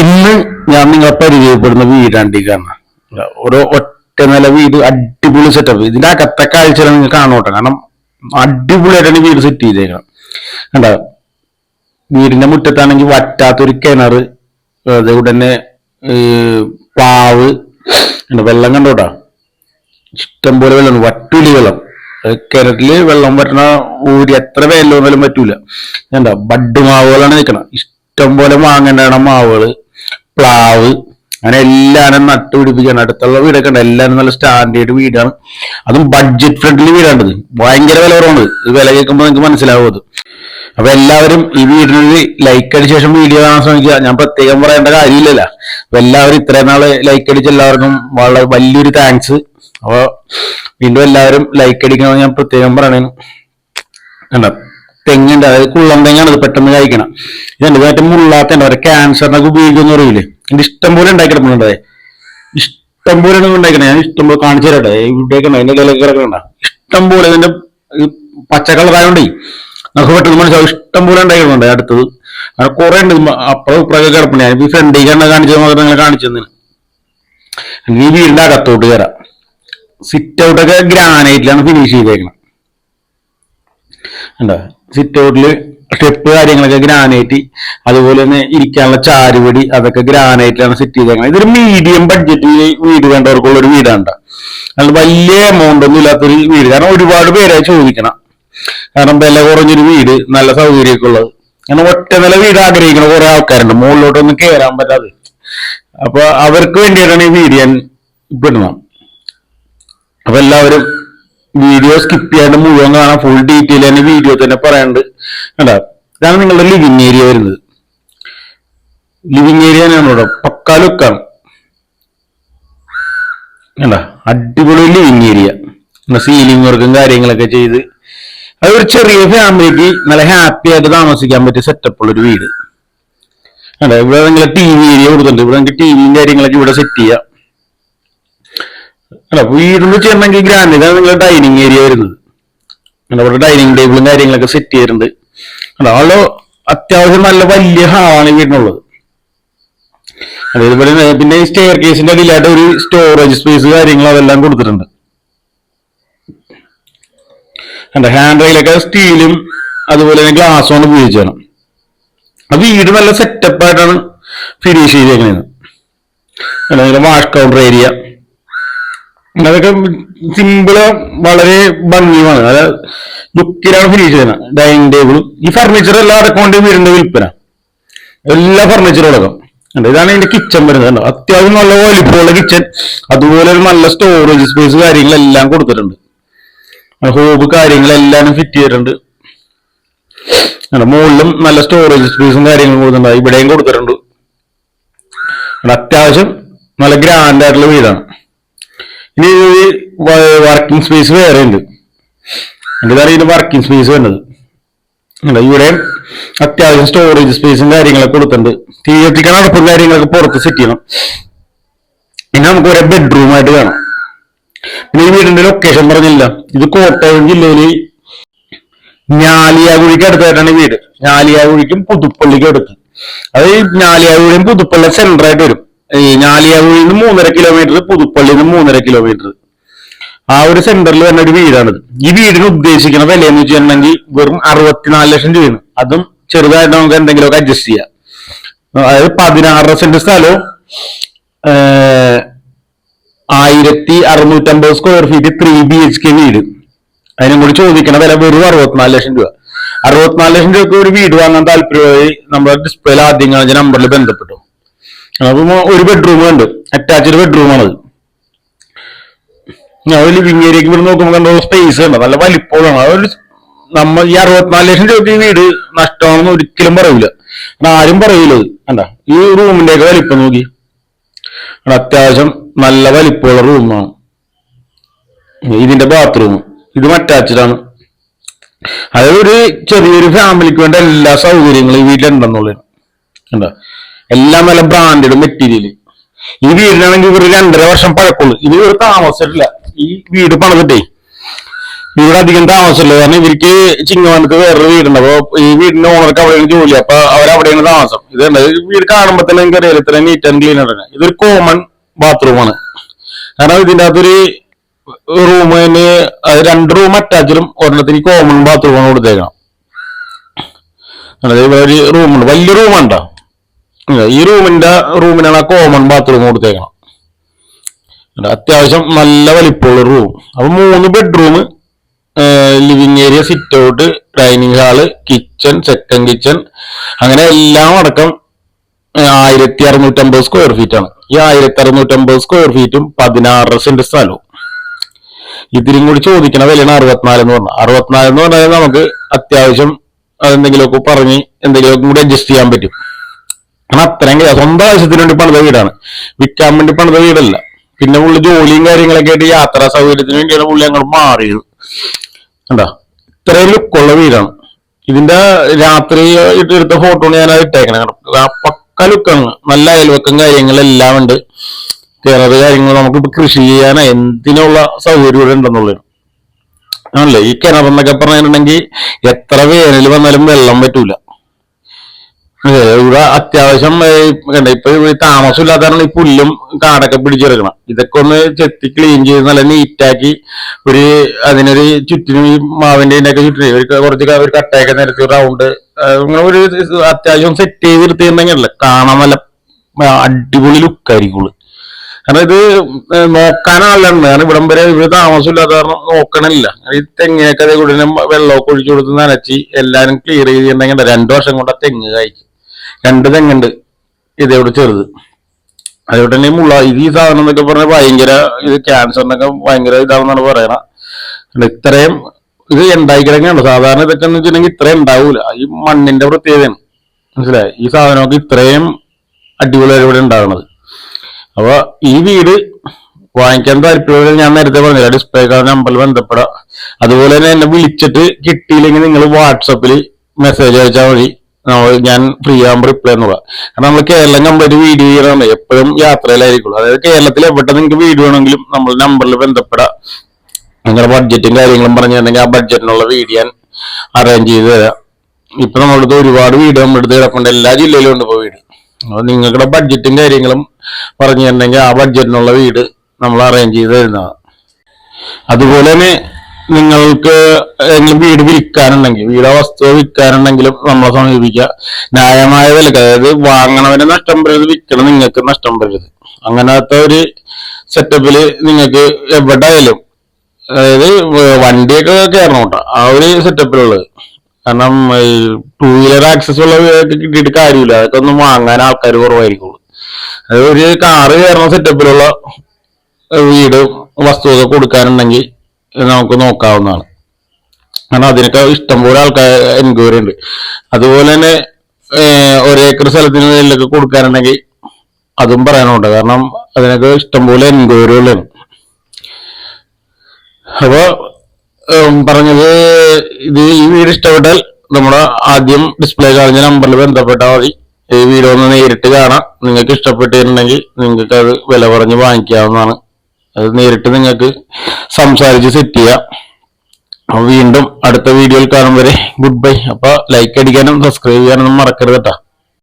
ഇന്ന് ഞാൻ നിങ്ങളെ പരിചയപ്പെടുന്ന കാണുന്ന ഒരു ഒറ്റ നില വീട് അടിപൊളി സെറ്റപ്പ് ഇതിന്റെ അകത്തെ കാഴ്ച നിങ്ങൾ കാണോട്ടെ കാരണം അടിപൊളിയായിട്ടാണ് വീട് സെറ്റ് ചെയ്തേക്കണം കണ്ട? വീടിന്റെ മുറ്റത്താണെങ്കിൽ വറ്റാത്തൊരു കിണർ ഉടനെ പാവ് വെള്ളം കണ്ടോട്ടാ? ഇഷ്ടം പോലെ വെള്ളം വറ്റൂലി വെള്ളം. കിണറ്റിൽ വെള്ളം പറ്റണ ഊരി എത്ര വേലോന്നാലും പറ്റൂല. എന്താ ബഡ് മാവുകളാണ് നിൽക്കണം ഇഷ്ടം പോലെ വാങ്ങേണ്ട മാവുകൾ. പ്ലാവ്. അങ്ങനെ എല്ലാവരും നട്ട് പിടിപ്പിക്കണം. അടുത്തുള്ള വീടൊക്കെ ഉണ്ട്. എല്ലാവരും നല്ല സ്റ്റാൻഡേർഡ് വീടാണ്. അതും ബഡ്ജറ്റ് ഫ്രണ്ട്ലി വീടാണിത്. ഭയങ്കര വില കുറവാണ് ഇത് വില കേൾക്കുമ്പോൾ നിങ്ങൾക്ക് മനസ്സിലാവും അത്. അപ്പൊ എല്ലാവരും ഈ വീടിനൊരു ലൈക്ക് അടിച്ച ശേഷം വീഡിയോ കാണാൻ ശ്രമിക്കുക. ഞാൻ പ്രത്യേകം പറയേണ്ട കാര്യമില്ലല്ലോ. അപ്പൊ എല്ലാവരും ഇത്രയും നാൾ ലൈക്ക് അടിച്ച എല്ലാവർക്കും വളരെ വലിയൊരു താങ്ക്സ് അപ്പൊ വീണ്ടും എല്ലാവരും ലൈക്ക് അടിക്കണമെന്ന് ഞാൻ പ്രത്യേകം പറയണേ കണ്ടോ? തെങ്ങുണ്ട് അതായത് കുള്ളം തെങ്ങാണ് ഇത് പെട്ടെന്ന് കഴിക്കണം ഇതുണ്ട് മറ്റേ മുള്ളാത്തണ്ട് അവരെ ക്യാൻസറിനൊക്കെ ഉപയോഗിക്കുന്ന അറിയില്ലേ എന്റെ ഇഷ്ടം പോലെ ഉണ്ടാക്കിയിട്ടുണ്ട് ഇഷ്ടം പോലെ ഉണ്ടാക്കണം ഞാൻ ഇഷ്ടം പോലെ കാണിച്ചു തരട്ടെ ഇവിടേക്ക് അതിന്റെ ഇടയിലൊക്കെ കിടക്കണ്ട ഇഷ്ടം പോലെ ഇതിന്റെ പച്ച കളറായോണ്ടേ നമുക്ക് പെട്ടെന്ന് മനസ്സിലാവും. ഇഷ്ടം പോലെ ഉണ്ടാക്കിയിട്ടുണ്ട് അടുത്തത് അങ്ങനെ കുറെ ഉണ്ട്. അപ്പുറം ഇപ്പുറമൊക്കെ കിടപ്പുണ്ട്. ഞാൻ ഈ ഫ്രണ്ടിൽ കണ്ട കാണിച്ചത് മാത്രം നിങ്ങൾ കാണിച്ചു തന്നെ ഈ വീടിന്റെ അകത്തോട്ട് കയറാം. സിറ്റ് ഔട്ടൊക്കെ ഗ്രാനൈറ്റിലാണ് ഫിനിഷ് ചെയ്തേക്കണം. ഉണ്ടോ സിറ്റ് ഔട്ടിൽ സ്റ്റെപ്പ് കാര്യങ്ങളൊക്കെ ഗ്രാനൈറ്റ് അതുപോലെ തന്നെ ഇരിക്കാനുള്ള ചാരുപടി അതൊക്കെ ഗ്രാനൈറ്റിലാണ് സെറ്റ് ചെയ്തേക്കുന്നത് ഇതൊരു മീഡിയം ബഡ്ജറ്റിൽ വീട് വേണ്ടവർക്കുള്ള ഒരു വീടാണ് ട്ടോ. വലിയ എമൗണ്ട് ഒന്നും ഇല്ലാത്തൊരു വീട്. കാരണം ഒരുപാട് പേരായി ചോദിക്കണം. കാരണം വില കുറഞ്ഞൊരു വീട് നല്ല സൗകര്യമൊക്കെ ഉള്ളത്. കാരണം ഒറ്റ നില വീട് ആഗ്രഹിക്കുന്ന കുറെ ആൾക്കാരുണ്ട്. മുകളിലോട്ടൊന്നും കയറാൻ പറ്റാതെ. അപ്പൊ അവർക്ക് വേണ്ടിയിട്ടാണ് ഈ വീട് ഞാൻ ഇപ്പിടുന്നത് അപ്പൊ എല്ലാവരും വീഡിയോ സ്കിപ്പ് ചെയ്യാണ്ട് മുഴുവൻ കാണാൻ ഫുൾ ഡീറ്റെയിൽ തന്നെ വീഡിയോ തന്നെ പറയാണ്ട്. അല്ല ഇതാണ് നിങ്ങളുടെ ലിവിങ് ഏരിയ വരുന്നത്. ലിവിങ് ഏരിയ തന്നെയാണ് ഇവിടെ പക്കാ ലുക്കാണ്. അല്ല അടിപൊളി ലിവിങ് ഏരിയ സീലിംഗ് വർക്കും കാര്യങ്ങളൊക്കെ ചെയ്ത്. അതൊരു ചെറിയ ഫാമിലിക്ക് നല്ല ഹാപ്പി ആയിട്ട് താമസിക്കാൻ പറ്റിയ സെറ്റപ്പ് ഉള്ളൊരു വീട്. അല്ല ഇവിടെ നിങ്ങൾ ടി വി ഏരിയ കൊടുത്തിട്ടുണ്ട്. ഇവിടെ നിങ്ങൾക്ക് ടി വിയും കാര്യങ്ങളൊക്കെ ഇവിടെ സെറ്റ് ചെയ്യാം. അല്ല വീടിന് വെച്ചിട്ടുണ്ടെങ്കിൽ ഗ്രാൻഡ് ഇതാണ് നിങ്ങളുടെ ഡൈനിങ് ഏരിയ വരുന്നത്. അല്ല, ഇവിടെ ഡൈനിങ് ടേബിളും കാര്യങ്ങളൊക്കെ സെറ്റ് ചെയ്തിട്ടുണ്ട്. ആൾ അത്യാവശ്യം നല്ല വലിയ ഹാളാണ് വീടിനുള്ളത് അതേപോലെ പിന്നെ സ്റ്റെയർ കേസിന്റെ അടിയിലായിട്ട് ഒരു സ്റ്റോറേജ് സ്പേസ് കാര്യങ്ങൾ അതെല്ലാം കൊടുത്തിട്ടുണ്ട്. കണ്ട ഹാൻഡ് റെയിലൊക്കെ സ്റ്റീലും അതുപോലെ തന്നെ ഗ്ലാസും ആണ് ഉപയോഗിച്ചാണ് ആ വീട് നല്ല സെറ്റപ്പായിട്ടാണ് ഫിനിഷ് ചെയ്തേക്കുന്നത് വാഷ് കൗണ്ടർ ഏരിയ അതൊക്കെ സിമ്പിൾ വളരെ ഭംഗിയുമാണ്. അതായത് ലുക്കിലാണ് ഫിനിഷ് ചെയ്യുന്നത്. ഡൈനിങ് ടേബിളും ഈ ഫർണിച്ചർ എല്ലാം അടക്കൊണ്ട് വീടിന്റെ വിൽപ്പന. എല്ലാ ഫർണിച്ചറും അടക്കം. ഇതാണ് ഇതിന്റെ കിച്ചൺ വരുന്നത് അത്യാവശ്യം നല്ല വലിപ്പമുള്ള കിച്ചൺ അതുപോലെ നല്ല സ്റ്റോറേജ് സ്പേസ് കാര്യങ്ങളെല്ലാം കൊടുത്തിട്ടുണ്ട്. ഹോബ് കാര്യങ്ങളെല്ലാം ഫിറ്റ് ചെയ്തിട്ടുണ്ട്. മുകളിലും നല്ല സ്റ്റോറേജ് സ്പേസും കാര്യങ്ങളും കൊടുത്തിട്ടുണ്ട്. ഇവിടെയും കൊടുത്തിട്ടുണ്ട്. അത്യാവശ്യം നല്ല ഗ്രാൻഡ് ആയിട്ടുള്ള വീടാണ്. ഇനി വർക്കിംഗ് സ്പേസ് വേറെ ഉണ്ട് ഇതാണ് ഇതിന്റെ വർക്കിംഗ് സ്പേസ് വരുന്നത്. ഇവിടെ അത്യാവശ്യം സ്റ്റോറേജ് സ്പേസും കാര്യങ്ങളൊക്കെ കൊടുത്തിട്ടുണ്ട്. തിയേറ്റിക്കൽ അടപ്പും കാര്യങ്ങളൊക്കെ പുറത്ത് സെറ്റ് ചെയ്യണം. പിന്നെ നമുക്ക് ഒരു ബെഡ്റൂം ആയിട്ട് കാണാം പിന്നെ ഈ വീടിന്റെ ലൊക്കേഷൻ പറഞ്ഞില്ല. ഇത് കോട്ടയം ജില്ലയിൽ ഞാലിയാകുഴിക്ക് അടുത്തായിട്ടാണ് വീട്. ഞാലിയാകുഴിക്കും പുതുപ്പള്ളിക്കും അടുത്ത്. അത് ഞാലിയാകുഴിയും പുതുപ്പള്ളി സെന്റർ ആയിട്ട് വരും. ഈ ഞാലിയാകുഴിയിൽ നിന്ന് മൂന്നര കിലോമീറ്റർ പുതുപ്പള്ളിയിൽ നിന്ന് മൂന്നര കിലോമീറ്റർ ആ ഒരു സെന്ററിൽ വരുന്ന ഒരു വീടാണിത്. ഈ വീടിന് ഉദ്ദേശിക്കുന്ന വില എന്ന് വെച്ചിട്ടുണ്ടെങ്കിൽ വെറും അറുപത്തിനാല് ലക്ഷം രൂപയാണ്. അതും ചെറുതായിട്ട് നമുക്ക് എന്തെങ്കിലുമൊക്കെ അഡ്ജസ്റ്റ് ചെയ്യാം. അതായത് പതിനാറര സെന്റ് സ്ഥലവും ആയിരത്തി അറുന്നൂറ്റമ്പത് square feet three B H K വീട്. അതിനും കൂടി ചോദിക്കണ വില വെറും അറുപത്തിനാല് ലക്ഷം രൂപ. അറുപത്തിനാല് ലക്ഷം രൂപയ്ക്ക് ഒരു വീട് വാങ്ങാൻ താല്പര്യമായി നമ്മുടെ ഡിസ്പ്ലേയിൽ ആദ്യം നമ്പറിൽ ബന്ധപ്പെട്ടു. അപ്പം ഒരു ബെഡ്റൂം ഉണ്ട് അറ്റാച്ച്ഡ് ബെഡ്റൂമാണത് ഞാൻ ഒരു ലിവിങ് ഏരിയക്ക് ഇവിടെ നോക്കുമ്പോൾ കണ്ടോ സ്പേസ് ഉണ്ട് നല്ല വലിപ്പമാണ് അതൊരു നമ്മൾ ഈ അറുപത്തിനാല് ലക്ഷം രൂപ വീട് നഷ്ടമാണെന്ന് ഒരിക്കലും പറയൂല. ആരും പറയൂല അല്ല ഈ റൂമിന്റെ ഒക്കെ വലിപ്പം നോക്കി. അത്യാവശ്യം നല്ല വലിപ്പമുള്ള റൂമാണ് ഇതിന്റെ ബാത്റൂം ഇതും അറ്റാച്ച്ഡ് ആണ്. അതായത് ഒരു ചെറിയൊരു ഫാമിലിക്ക് വേണ്ട എല്ലാ സൗകര്യങ്ങളും ഈ വീട്ടിലുണ്ടെന്നുള്ളത് കണ്ടോ? എല്ലാം നല്ല ബ്രാൻഡഡ് മെറ്റീരിയൽ ഈ വീടിനാണെങ്കിൽ ഇവർ രണ്ടര വർഷം പഴക്കമുള്ളൂ. ഇനി ഒരു താമസിച്ചിട്ടില്ല. ഈ വീട് പണിതിട്ടേ. ഇവിടെ അധികം താമസമില്ല കാരണം ഇവർക്ക് ചിങ്ങവനത്ത് വേറൊരു വീടുണ്ട്. അപ്പൊ ഈ വീടിന്റെ ഓണർക്ക് അവിടെയാണ് ജോലി. അപ്പൊ അവരവിടെയാണ് താമസം. ഇത് കണ്ടോ, വീട് കാണുമ്പോ തന്നെ എനിക്ക് അറിയാം ഇത്ര നീറ്റ് ആൻഡ് ക്ലീൻ ആണ് ഇതൊരു കോമൺ ബാത്റൂമാണ് കാരണം ഇതിന്റെ അകത്തൊരു റൂമിന് രണ്ട് റൂം അറ്റാച്ചിലും ഒരെണ്ണത്തിന് കോമൺ ബാത്റൂമാണ് കൊടുത്തേക്കണം. ഇവിടെ ഒരു റൂമുണ്ട് വലിയ റൂമുണ്ടോ ഈ റൂമിന്റെ റൂമിനാണ് ആ കോമൺ ബാത്റൂം കൊടുത്തേക്കണം. അത്യാവശ്യം നല്ല വലിപ്പമുള്ള റൂം അപ്പൊ മൂന്ന് bedroom living area sit out dining hall kitchen second kitchen അങ്ങനെ എല്ലാം അടക്കം ആയിരത്തി അറുന്നൂറ്റമ്പത് സ്ക്വയർ ഫീറ്റ് ആണ്. ഈ ആയിരത്തി അറുന്നൂറ്റമ്പത് സ്ക്വയർ ഫീറ്റും പതിനാറ് സെന്റ് സ്ഥലവും. ഇതിലും കൂടി ചോദിക്കണ വിലയാണ് അറുപത്തിനാല് എന്ന് പറഞ്ഞാൽ അറുപത്തിനാല് എന്ന് പറഞ്ഞാൽ നമുക്ക് അത്യാവശ്യം അതെന്തെങ്കിലുമൊക്കെ പറഞ്ഞ് എന്തെങ്കിലുമൊക്കെ കൂടി അഡ്ജസ്റ്റ് ചെയ്യാൻ പറ്റും. കാരണം അത്രയും കഴിയാം സ്വന്തം ആവശ്യത്തിന് വേണ്ടി പണിത വീടാണ്. വിൽക്കാൻ വേണ്ടി പണിത വീടല്ല. പിന്നെ പുള്ളി ജോലിയും കാര്യങ്ങളൊക്കെ ആയിട്ട് യാത്രാ സൗകര്യത്തിന് വേണ്ടിയാണ് പുള്ളി അങ്ങോട്ട് മാറിയത്. കണ്ടാ? ഇത്രയും ലുക്കുള്ള വീടാണ്. ഇതിന്റെ രാത്രി ഇട്ടെടുത്ത ഫോട്ടോ ഞാൻ ഇട്ടേക്കണേ പക്ക ലുക്കാണ്. നല്ല അയൽവക്കം കാര്യങ്ങളെല്ലാം ഉണ്ട്. കിണറ് കാര്യങ്ങൾ നമുക്ക് കൃഷി ചെയ്യാൻ എന്തിനുള്ള സൗകര്യം ഇവിടെ ഉണ്ടെന്നുള്ളത് ആണല്ലേ? ഈ കിണറെന്നൊക്കെ പറഞ്ഞിട്ടുണ്ടെങ്കിൽ എത്ര വേനൽ വന്നാലും വെള്ളം പറ്റൂല. ഇവിടെ അത്യാവശ്യം കണ്ട ഇപ്പൊ ഇവിടെ താമസമില്ലാത്ത കാരണം ഈ പുല്ലും കാടൊക്കെ പിടിച്ചെടുക്കണം. ഇതൊക്കെ ഒന്ന് ചെത്തി ക്ലീൻ ചെയ്ത് നല്ല നീറ്റാക്കി ഒരു അതിനൊരു ചുറ്റിനും ഈ മാവിന്റെ ഒക്കെ ചുറ്റിനും ഒരു കുറച്ച് ഒരു കട്ടയൊക്കെ നിരത്തി റൗണ്ട് ഒരു അത്യാവശ്യം സെറ്റ് ചെയ്ത് എടുത്തിട്ടുണ്ടെങ്കിലല്ല കാണാൻ നല്ല അടിപൊളി ലുക്കായിരിക്കുള്ളൂ കാരണം ഇത് നോക്കാൻ കാരണം ഇവിടം വരെ ഇവിടെ താമസമില്ലാത്ത കാരണം നോക്കണില്ല. ഈ തെങ്ങിനൊക്കെ കൂടി വെള്ളമൊക്കെ ഒഴിച്ചു കൊടുത്ത് നനച്ച് എല്ലാരും ക്ലിയർ ചെയ്തിട്ടുണ്ടെങ്കിൽ രണ്ടു വർഷം കൊണ്ട് ആ തെങ്ങ് കായ്ക്കും. രണ്ട് തെങ്ങുണ്ട്. ഇതേവിടെ ചെറുത്. അതുകൊണ്ട് തന്നെ മുള്ള ഇത് ഈ സാധനം എന്നൊക്കെ പറഞ്ഞാൽ ഭയങ്കര ഇത് ക്യാൻസറിനൊക്കെ ഭയങ്കര ഇതാണെന്നാണ് പറയണ. ഇത്രയും ഇത് ഉണ്ടായി കിടക്കുകയാണ് സാധാരണ ഇതൊക്കെ എന്ന് വെച്ചിട്ടുണ്ടെങ്കിൽ ഇത്രയും ഉണ്ടാവൂല. ഈ മണ്ണിന്റെ പ്രത്യേകതയാണ്. മനസ്സിലായി? ഈ സാധനമൊക്കെ ഇത്രയും അടിപൊളിയായി ഇവിടെ ഉണ്ടാകുന്നത് അപ്പൊ ഈ വീട് വാങ്ങിക്കാൻ താല്പര്യം ഞാൻ നേരത്തെ പറഞ്ഞില്ല ഡിസ്പ്ലേ കാർഡ് നമ്പറിൽ ബന്ധപ്പെടാം. അതുപോലെ തന്നെ എന്നെ വിളിച്ചിട്ട് കിട്ടിയില്ലെങ്കിൽ നിങ്ങൾ വാട്സപ്പിൽ മെസ്സേജ് അയച്ചാൽ മതി. ഞാൻ ഫ്രീ ആകുമ്പോൾ റിപ്ലൈ എന്നുള്ള കാരണം നമ്മൾ കേരളം കംപ്ലീറ്റ് വീഡിയോ ചെയ്യണമെന്ന് എപ്പോഴും യാത്രയിലായിരിക്കുള്ളൂ. അതായത് കേരളത്തിൽ എവിടെ നിങ്ങൾക്ക് വീഡിയോ ആണെങ്കിലും നമ്മൾ നമ്പറിൽ ബന്ധപ്പെടാം. നിങ്ങളുടെ ബഡ്ജറ്റും കാര്യങ്ങളും പറഞ്ഞു തന്നെങ്കിൽ ആ ബഡ്ജറ്റിനുള്ള വീഡിയോ ഞാൻ അറേഞ്ച് ചെയ്ത് തരാം. ഇപ്പൊ നമ്മുടെ അടുത്ത് ഒരുപാട് വീഡിയോ നമ്മുടെ അടുത്ത് എല്ലാ ജില്ലയിലും ഉണ്ട് ഇപ്പൊ വീട്. അപ്പൊ നിങ്ങളുടെ ബഡ്ജറ്റും കാര്യങ്ങളും പറഞ്ഞു തന്നെങ്കിൽ ആ ബഡ്ജറ്റിനുള്ള വീട് നമ്മൾ അറേഞ്ച് ചെയ്ത് തരുന്നതാണ്. അതുപോലെ തന്നെ നിങ്ങൾക്ക് വീട് വിൽക്കാനുണ്ടെങ്കിൽ വീടോ വസ്തുവോ വിൽക്കാനുണ്ടെങ്കിലും നമ്മളെ സമീപിക്കുക. ന്യായമായ വിലക്ക് അതായത് വാങ്ങണവന് നഷ്ടം വരരുത് വിൽക്കണം നിങ്ങൾക്ക് നഷ്ടം വരരുത്. അങ്ങനത്തെ ഒരു സെറ്റപ്പിൽ നിങ്ങൾക്ക് എവിടെയായാലും അതായത് വണ്ടിയൊക്കെ കയറണം കേട്ടോ. ആ ഒരു സെറ്റപ്പിലുള്ളത് കാരണം ഈ ടൂ വീലർ ആക്സസ് ഉള്ള കിട്ടിയിട്ട് കാര്യമില്ല. അതൊക്കെ ഒന്നും വാങ്ങാൻ ആൾക്കാർ കുറവായിരിക്കുള്ളൂ. അതായത് ഒരു കാറ് കയറുന്ന സെറ്റപ്പിലുള്ള വീട് വസ്തുവൊക്കെ കൊടുക്കാനുണ്ടെങ്കിൽ നമുക്ക് നോക്കാവുന്നതാണ്. കാരണം അതിനൊക്കെ ഇഷ്ടംപോലെ ആൾക്കാർ എൻക്വയറി ഉണ്ട്. അതുപോലെ തന്നെ ഒരു ഒരേക്കർ സ്ഥലത്തിന് മേലിലൊക്കെ കൊടുക്കാനുണ്ടെങ്കിൽ അതും പറയാനുണ്ട്. കാരണം അതിനൊക്കെ ഇഷ്ടംപോലെ എൻക്വയറികളാണ് അപ്പൊ ഉം, പറഞ്ഞത് ഇത് ഈ വീട് ഇഷ്ടപ്പെട്ടാൽ നമ്മുടെ ആദ്യം ഡിസ്പ്ലേ കാണിച്ച നമ്പറിൽ ബന്ധപ്പെട്ടാൽ മതി. ഈ വീഡിയോ ഒന്ന് നേരിട്ട് കാണാം. നിങ്ങൾക്ക് ഇഷ്ടപ്പെട്ടിട്ടുണ്ടെങ്കിൽ നിങ്ങൾക്ക് അത് വില പറഞ്ഞ് വാങ്ങിക്കാവുന്നതാണ്. അത് നേരിട്ട് നിങ്ങൾക്ക് സംസാരിച്ച് സെറ്റ് ചെയ്യാം. വീണ്ടും അടുത്ത വീഡിയോയിൽ കാണും വരെ. ഗുഡ് ബൈ അപ്പൊ ലൈക്ക് അടിക്കാനും സബ്സ്ക്രൈബ് ചെയ്യാനൊന്നും മറക്കരുത് കേട്ടോ.